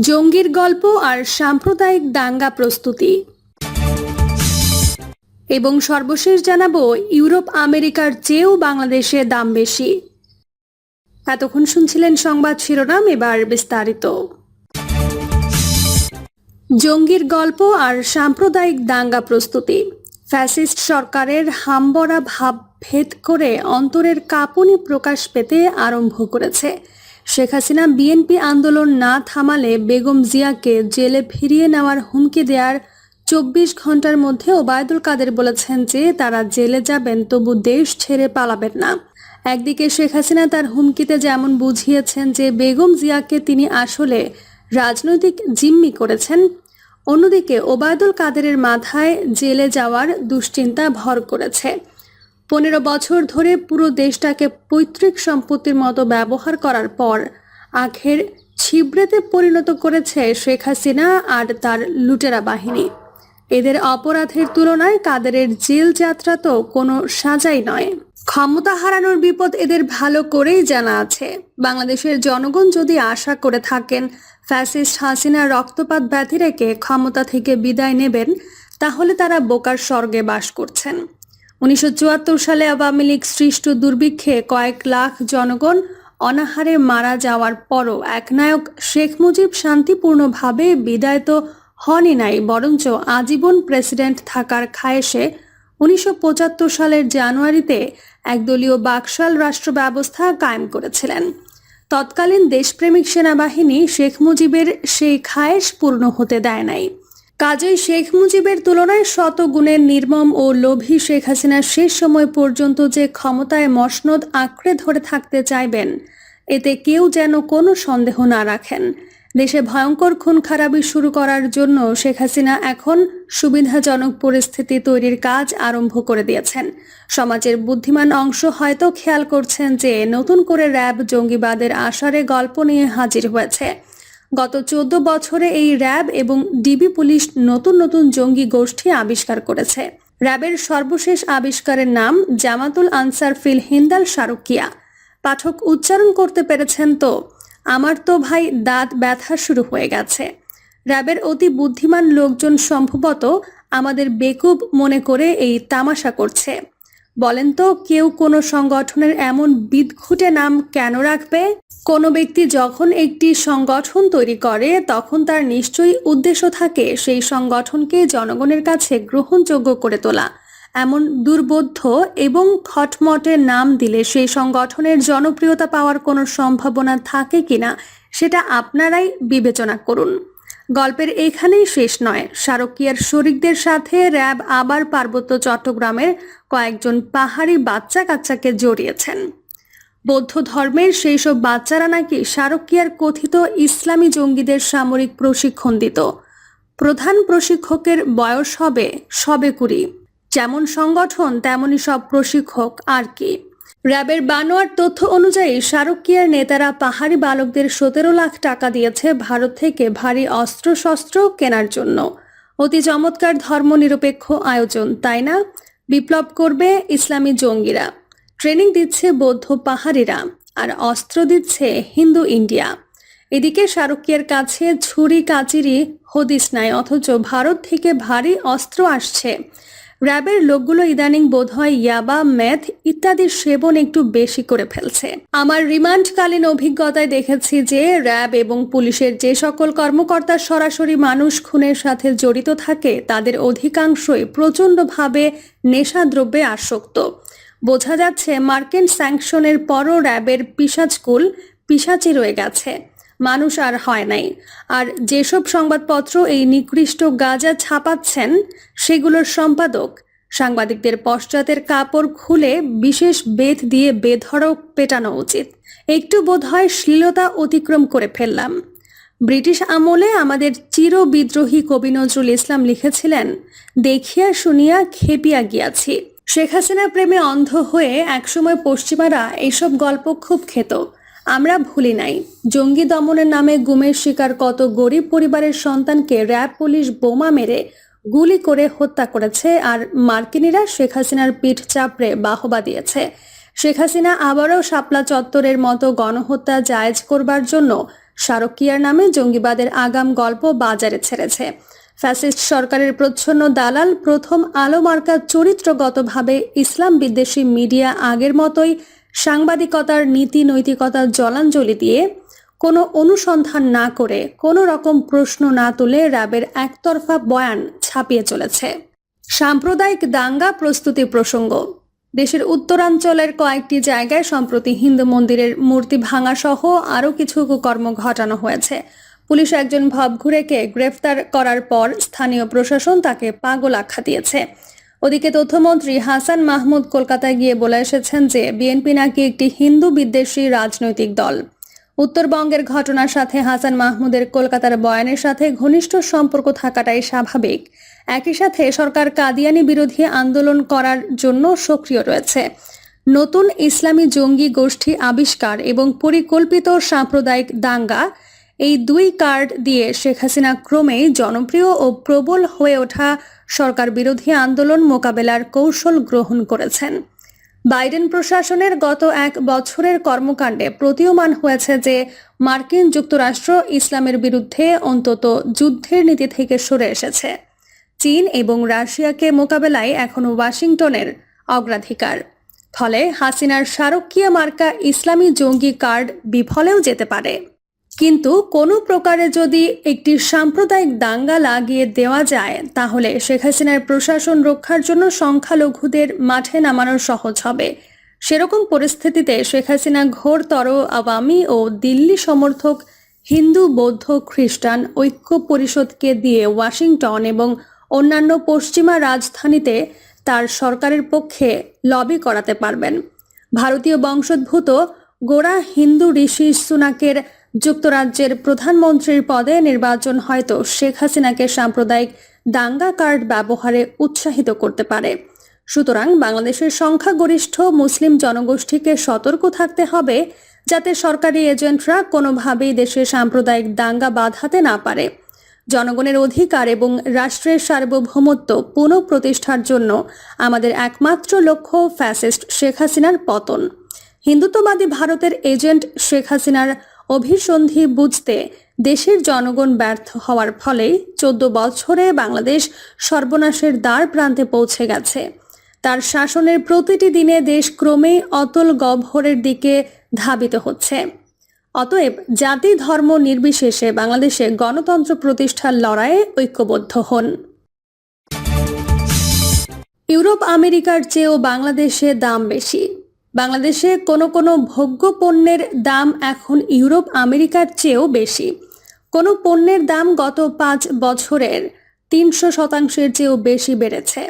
জঙ্গির গল্প আর সাম্প্রদায়িক দাঙ্গা প্রস্তুতি। এবং সর্বশেষ জানাব, ইউরোপ আমেরিকার চেয়েও বাংলাদেশে দাম বেশি। এতক্ষণ শুনছিলেন সংবাদ শিরোনাম, এবার বিস্তারিত। জঙ্গির গল্প আর সাম্প্রদায়িক দাঙ্গা প্রস্তুতি। ফ্যাসিস্ট সরকারের হামবরা ভাব ভেদ করে অন্তরের কাঁপুনি প্রকাশ পেতে আরম্ভ করেছে। শেখ হাসিনা বিএনপি আন্দোলন না থামালে বেগম জিয়াকে জেলে ফিরিয়ে নেওয়ার হুমকি দেওয়ার চব্বিশ ঘণ্টার মধ্যে ওবায়দুল কাদের বলেছেন যে তারা জেলে যাবেন তবু দেশ ছেড়ে পালাবেন না। একদিকে শেখ হাসিনা তার হুমকিতে যেমন বুঝিয়েছেন যে বেগম জিয়াকে তিনি আসলে রাজনৈতিক জিম্মি করেছেন, অন্যদিকে ওবায়দুল কাদেরের মাথায় জেলে যাওয়ার দুশ্চিন্তা ভর করেছে। পনেরো বছর ধরে পুরো দেশটাকে পৈতৃক সম্পত্তির মতো ব্যবহার করার পর আখের ছিবড়েতে পরিণত করেছে শেখ হাসিনা আর তার লুটেরা বাহিনী। এদের অপরাধের তুলনায় কাদেরের জেল যাত্রা তো কোনো সাজাই নয়। ক্ষমতা হারানোর বিপদ এদের ভালো করেই জানা আছে। বাংলাদেশের জনগণ যদি আশা করে থাকেন ফ্যাসিস্ট হাসিনা রক্তপাত ব্যথি রেখে ক্ষমতা থেকে বিদায় নেবেন, তাহলে তারা বোকার স্বর্গে বাস করছেন। উনিশশো চুয়াত্তর সালে আওয়ামী লীগ সৃষ্ট দুর্ভিক্ষে কয়েক লাখ জনগণ অনাহারে মারা যাওয়ার পরও একনায়ক শেখ মুজিব শান্তিপূর্ণভাবে বিদায় তো হনই নাই, বরঞ্চ আজীবন প্রেসিডেন্ট থাকার খায়েশে উনিশশো পঁচাত্তর সালের জানুয়ারিতে একদলীয় বাকশাল রাষ্ট্র ব্যবস্থা কায়েম করেছিলেন। তৎকালীন দেশপ্রেমিক সেনাবাহিনী শেখ মুজিবের সেই খায়েশ পূর্ণ হতে দেয় নাই। কাজেই শেখ মুজিবের তুলনায় শত গুণের নির্মম ও লোভী শেখ হাসিনা শেষ সময় পর্যন্ত যে ক্ষমতায় মসনদ আঁকড়ে ধরে থাকতে চাইবেন, এতে কেউ যেন কোনো সন্দেহ না রাখেন। দেশে ভয়ঙ্কর খুন খারাপি শুরু করার জন্য শেখ হাসিনা এখন সুবিধাজনক পরিস্থিতি তৈরির কাজ আরম্ভ করে দিয়েছেন। সমাজের বুদ্ধিমান অংশ হয়তো খেয়াল করছেন যে নতুন করে র্যাব জঙ্গিবাদের আশারে গল্প নিয়ে হাজির হয়েছে। গত চোদ্দ বছরে এই র্যাব এবং ডিবি পুলিশ নতুন নতুন জঙ্গি গোষ্ঠী আবিষ্কার করেছে। র্যাবের সর্বশেষ আবিষ্কারের নাম জামাতুল আনসার ফিল হিন্দাল শারুকিয়া পাঠক, উচ্চারণ করতে পেরেছেন তো? আমার তো ভাই দাঁত ব্যথা শুরু হয়ে গেছে। র্যাবের অতি বুদ্ধিমান লোকজন সম্ভবত আমাদের বেকুব মনে করে এই তামাশা করছে। বলেন তো, কেউ কোনো সংগঠনের এমন বিদঘুটে নাম কেন রাখবে? কোনো ব্যক্তি যখন একটি সংগঠন তৈরি করে, তখন তার নিশ্চয়ই উদ্দেশ্য থাকে সেই সংগঠনকে জনগণের কাছে গ্রহণযোগ্য করে তোলা। এমন দুর্বোধ্য এবং খটমটে নাম দিলে সেই সংগঠনের জনপ্রিয়তা পাওয়ার কোনো সম্ভাবনা থাকে কিনা, সেটা আপনারাই বিবেচনা করুন। গল্পের এখানেই শেষ নয়। শারকিয়ার শরিকদের সাথে র্যাব আবার পার্বত্য চট্টগ্রামের কয়েকজন পাহাড়ি বাচ্চা কাচ্চাকে জড়িয়েছেন। বৌদ্ধ ধর্মের সেই সব বাচ্চারা নাকি শারকিয়ার কথিত ইসলামী জঙ্গিদের সামরিক প্রশিক্ষণ দিত। প্রধান প্রশিক্ষকের বয়স হবে সবে কুড়ি। যেমন সংগঠন তেমনই সব প্রশিক্ষক আর কি। র্যাবের বানোয়ার তথ্য অনুযায়ী শারকিয়ার নেতারা পাহাড়ি বালকদের সতেরো লাখ টাকা দিয়েছে ভারত থেকে ভারী অস্ত্রশস্ত্র কেনার জন্য। অতি চমৎকার ধর্মনিরপেক্ষ আয়োজন, তাই না? বিপ্লব করবে ইসলামী জঙ্গিরা। ট্রেনিং দিচ্ছে বৌদ্ধ পাহাড়িরা আর অস্ত্র দিচ্ছে হিন্দু ইন্ডিয়া। এদিকে শাহরুখিয়ার কাছে ছুরি, কাচিরি, হদিস নাই, অথচ ভারত থেকে ভারী অস্ত্র আসছে। র্যাবের লোকগুলো ইদানিং বোধহয় ইয়াবা, ম্যাথ ইত্যাদির সেবন একটু বেশি করে ফেলছে। আমার রিমান্ডকালীন অভিজ্ঞতায় দেখেছি যে র্যাব এবং পুলিশের যে সকল কর্মকর্তা সরাসরি মানুষ খুনের সাথে জড়িত থাকে, তাদের অধিকাংশই প্রচণ্ডভাবে নেশাদ্রব্যে আসক্ত। বোঝা যাচ্ছে মার্কিন স্যাংশনের পরও র্যাবের পিসাজকুল পিসাচি রয়ে গেছে। মানুষ আর হয় নাই। আর যেসব সংবাদপত্র এই নিকৃষ্ট গাজা ছাপাচ্ছেন, সেগুলোর সম্পাদক সাংবাদিকদের পশ্চাতের কাপড় খুলে বিশেষ বেদ দিয়ে বেধড়ক পেটানো উচিত। একটু বোধহয় শ্লীলতা অতিক্রম করে ফেললাম। ব্রিটিশ আমলে আমাদের চির বিদ্রোহী কবি নজরুল ইসলাম লিখেছিলেন, দেখিয়া শুনিয়া খেপিয়া গিয়াছি। শেখ হাসিনা প্রেমে অন্ধ হয়ে একসময় পশ্চিমারা এইসব গল্প খুব খেত। আমরা ভুলি নাই। জঙ্গি দমনের নামে গুমের শিকার কত গরিব পরিবারের সন্তানকে র্যাব, পুলিশ বোমা মেরে গুলি করে হত্যা করেছে আর মার্কিনীরা শেখ হাসিনার পিঠ চাপড়ে বাহবা দিয়েছে। শেখ হাসিনা আবারও শাপলা চত্বরের মতো গণহত্যা জায়েজ করবার জন্য শারকিয়ার নামে জঙ্গিবাদের আগাম গল্প বাজারে ছেড়েছে। ফ্যাসিস্ট সরকারের প্রচ্ছন্ন দালাল প্রথম আলো মার্কা চরিত্রগতভাবে ইসলাম বিদ্বেষী মিডিয়া আগের মতোই সাংবাদিকতার নীতি নৈতিকতার জলাঞ্জলি দিয়ে কোনো অনুসন্ধান না করে কোনো রকম প্রশ্ন না তুলে র্যাবের একতরফা বয়ান ছাপিয়ে চলেছে। সাম্প্রদায়িক দাঙ্গা প্রস্তুতি প্রসঙ্গ। দেশের উত্তরাঞ্চলের কয়েকটি জায়গায় সম্প্রতি হিন্দু মন্দিরের মূর্তি ভাঙা সহ আরও কিছু কর্ম ঘটানো হয়েছে। পুলিশ একজন ভবঘুরেকে গ্রেফতার করার পর স্থানীয় প্রশাসন তাকে পাগল আখ্যা দিয়েছে। ওদিকে তথ্যমন্ত্রী হাসান মাহমুদ কলকাতায় গিয়ে বলে এসেছেন যে, বিএনপি নাকি একটি হিন্দু বিদ্বেষী রাজনৈতিক দল। উত্তরবঙ্গের ঘটনার সাথে হাসান মাহমুদের কলকাতার বয়ানের সাথে ঘনিষ্ঠ সম্পর্ক থাকাটাই স্বাভাবিক। একই সাথে সরকার কাদিয়ানি বিরোধী আন্দোলন করার জন্য সক্রিয় রয়েছে। নতুন ইসলামী জঙ্গি গোষ্ঠী আবিষ্কার এবং পরিকল্পিত সাম্প্রদায়িক দাঙ্গা এই দুই কার্ড দিয়ে শেখ হাসিনা ক্রমেই জনপ্রিয় ও প্রবল হয়ে ওঠা সরকার বিরোধী আন্দোলন মোকাবেলার কৌশল গ্রহণ করেছেন। বাইডেন প্রশাসনের গত এক বছরের কর্মকাণ্ডে প্রতীয়মান হয়েছে যে মার্কিন যুক্তরাষ্ট্র ইসলামের বিরুদ্ধে অন্তত যুদ্ধের নীতি থেকে সরে এসেছে। চীন এবং রাশিয়াকে মোকাবেলায় এখন ওয়াশিংটনের অগ্রাধিকার। ফলে হাসিনার সারক্ষীয় মার্কা ইসলামী জঙ্গি কার্ড বিফলেও যেতে পারে। কিন্তু কোনো প্রকারে যদি একটি সাম্প্রদায়িক দাঙ্গা লাগিয়ে দেওয়া যায়, তাহলে শেখ হাসিনার প্রশাসন রক্ষার জন্য সংখ্যালঘুদের মাঠে নামানো সহজ হবে। সেরকম পরিস্থিতিতে শেখ হাসিনা ঘোরতর আওয়ামী ও দিল্লি সমর্থক, হিন্দু, বৌদ্ধ, খ্রিস্টান ঐক্য পরিষদকে দিয়ে ওয়াশিংটন এবং অন্যান্য পশ্চিমা রাজধানীতে তার সরকারের পক্ষে লবি করাতে পারবেন। ভারতীয় বংশোদ্ভূত গোড়া হিন্দু ঋষি সুনাকের যুক্তরাজ্যের প্রধানমন্ত্রীর পদে নির্বাচন হয়তো শেখ হাসিনাকে সাম্প্রদায়িক দাঙ্গা কার্ড ব্যবহারে উৎসাহিত করতে পারে। সুতরাং বাংলাদেশের সংখ্যাগরিষ্ঠ মুসলিম জনগোষ্ঠীকে সতর্ক থাকতে হবে যাতে সরকারি এজেন্টরা কোনোভাবেই দেশে সাম্প্রদায়িক দাঙ্গা বাঁধাতে না পারে। জনগণের অধিকার এবং রাষ্ট্রের সার্বভৌমত্ব পুনঃপ্রতিষ্ঠার জন্য আমাদের একমাত্র লক্ষ্য ফ্যাসিস্ট শেখ হাসিনার পতন। হিন্দুত্ববাদী ভারতের এজেন্ট শেখ হাসিনার অভিসন্ধি বুঝতে দেশের জনগণ ব্যর্থ হওয়ার ফলে চোদ্দ বছরে বাংলাদেশ সর্বনাশের দ্বার প্রান্তে পৌঁছে গেছে। তার শাসনের প্রতিটি দিনে দেশ ক্রমেই অতল গহ্বরের দিকে ধাবিত হচ্ছে। অতএব জাতি, ধর্ম নির্বিশেষে বাংলাদেশে গণতন্ত্র প্রতিষ্ঠার লড়াইয়ে ঐক্যবদ্ধ হন। ইউরোপ, আমেরিকার চেয়েও বাংলাদেশে দাম বেশি। বাংলাদেশে কোনো কোনো ভোগ্য পণ্যের দাম এখন ইউরোপ, আমেরিকার চেয়েও বেশি। কোনো পণ্যের দাম গত পাঁচ বছরের তিনশো শতাংশের চেয়েও বেশি বেড়েছে।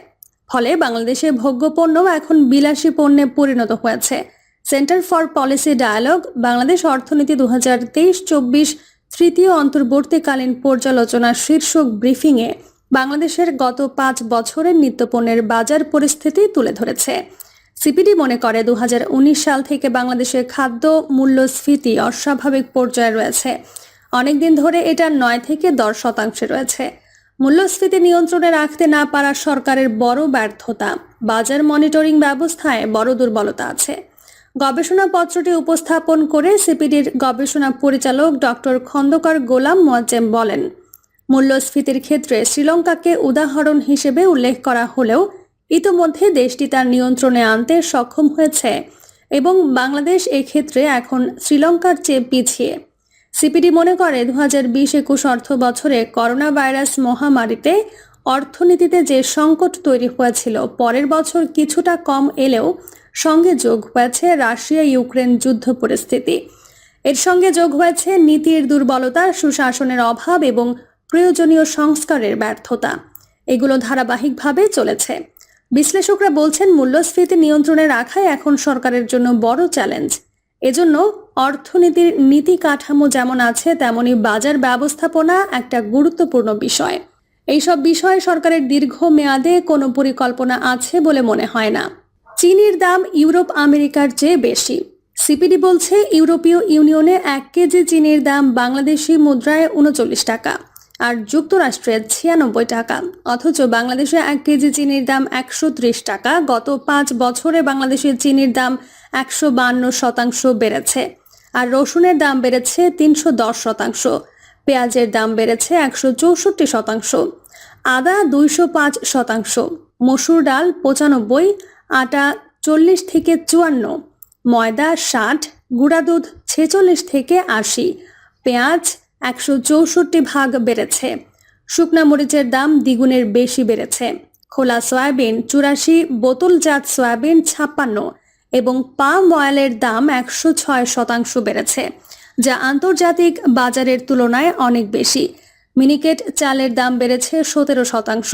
ফলে বাংলাদেশে ভোগ্যপণ্য এখন বিলাসী পণ্যে পরিণত হয়েছে। Centre for policy dialogue, Bangladesh অর্থনীতি দু হাজার তেইশ চব্বিশ তৃতীয় অন্তর্বর্তীকালীন পর্যালোচনা শীর্ষক ব্রিফিংয়ে বাংলাদেশের গত পাঁচ বছরের নিত্যপণ্যের বাজার পরিস্থিতি তুলে ধরেছে। সিপিডি মনে করে, দুহাজার উনিশ সাল থেকে বাংলাদেশের খাদ্য মূল্যস্ফীতি অস্বাভাবিক পর্যায়ে রয়েছে। অনেকদিন ধরে এটা নয় থেকে দশ শতাংশে রয়েছে। মূল্যস্ফীতি নিয়ন্ত্রণে রাখতে না পারা সরকারের বড় ব্যর্থতা। বাজার মনিটরিং ব্যবস্থায় বড় দুর্বলতা আছে। গবেষণাপত্রটি উপস্থাপন করে সিপিডির গবেষণা পরিচালক ডক্টর খন্দকার গোলাম মোয়াজ্জেম বলেন, মূল্যস্ফীতির ক্ষেত্রে শ্রীলঙ্কাকে উদাহরণ হিসেবে উল্লেখ করা হলেও ইতোমধ্যে দেশটি তার নিয়ন্ত্রণে আনতে সক্ষম হয়েছে এবং বাংলাদেশ এক্ষেত্রে এখন শ্রীলঙ্কার চেয়ে পিছিয়ে। সিপিডি মনে করে দু হাজার বিশ একুশ অর্থ বছরে করোনা ভাইরাস মহামারীতে অর্থনীতিতে যে সংকট তৈরি হয়েছিল, পরের বছর কিছুটা কম এলেও সঙ্গে যোগ হয়েছে রাশিয়া ইউক্রেন যুদ্ধ পরিস্থিতি। এর সঙ্গে যোগ হয়েছে নীতির দুর্বলতা, সুশাসনের অভাব এবং প্রয়োজনীয় সংস্কারের ব্যর্থতা। এগুলো ধারাবাহিকভাবে চলেছে। বিশ্লেষকরা বলছেন, মূল্যস্ফীতি নিয়ন্ত্রণে রাখাই এখন সরকারের জন্য বড় চ্যালেঞ্জ। এজন্য অর্থনীতির নীতি কাঠামো যেমন আছে, তেমনি বাজার ব্যবস্থাপনা একটা গুরুত্বপূর্ণ বিষয়। এইসব বিষয়ে সরকারের দীর্ঘ মেয়াদে কোনো পরিকল্পনা আছে বলে মনে হয় না। চিনির দাম ইউরোপ, আমেরিকার চেয়ে বেশি। সিপিডি বলছে, ইউরোপীয় ইউনিয়নে এক কেজি চিনির দাম বাংলাদেশি মুদ্রায় উনচল্লিশ টাকা। আর যুক্তরাষ্ট্রে ছিয়ানব্বই টাকা। অথচ বাংলাদেশে এক কেজি চিনির দাম একশো ত্রিশ টাকা। গত পাঁচ বছরে বাংলাদেশের চিনির দাম একশো শতাংশ বেড়েছে। আর রসুনের দাম বেড়েছে তিনশো দশ শতাংশ। পেঁয়াজের দাম বেড়েছে একশো চৌষট্টি শতাংশ। আদা দুইশো পাঁচ শতাংশ। মসুর ডাল পঁচানব্বই, আটা চল্লিশ থেকে চুয়ান্ন, ময়দা ষাট, গুঁড়া দুধ ছেচল্লিশ থেকে আশি, পেঁয়াজ একশো চৌষট্টি ভাগ বেড়েছে। শুকনা মরিচের দাম দ্বিগুণের বেশি বেড়েছে। খোলা সয়াবিন চুরাশি, বোতলজাত সয়াবিন ছাপ্পান্ন এবং পাম অয়েলের দাম একশো ছয় শতাংশ বেড়েছে, যা আন্তর্জাতিক বাজারের তুলনায় অনেক বেশি। মিনিকেট চালের দাম বেড়েছে সতেরো শতাংশ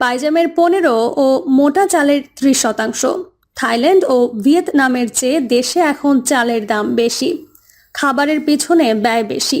পাইজামের পনেরো ও মোটা চালের ত্রিশ শতাংশ। থাইল্যান্ড ও ভিয়েতনামের চেয়ে দেশে এখন চালের দাম বেশি, খাবারের পিছনে ব্যয় বেশি।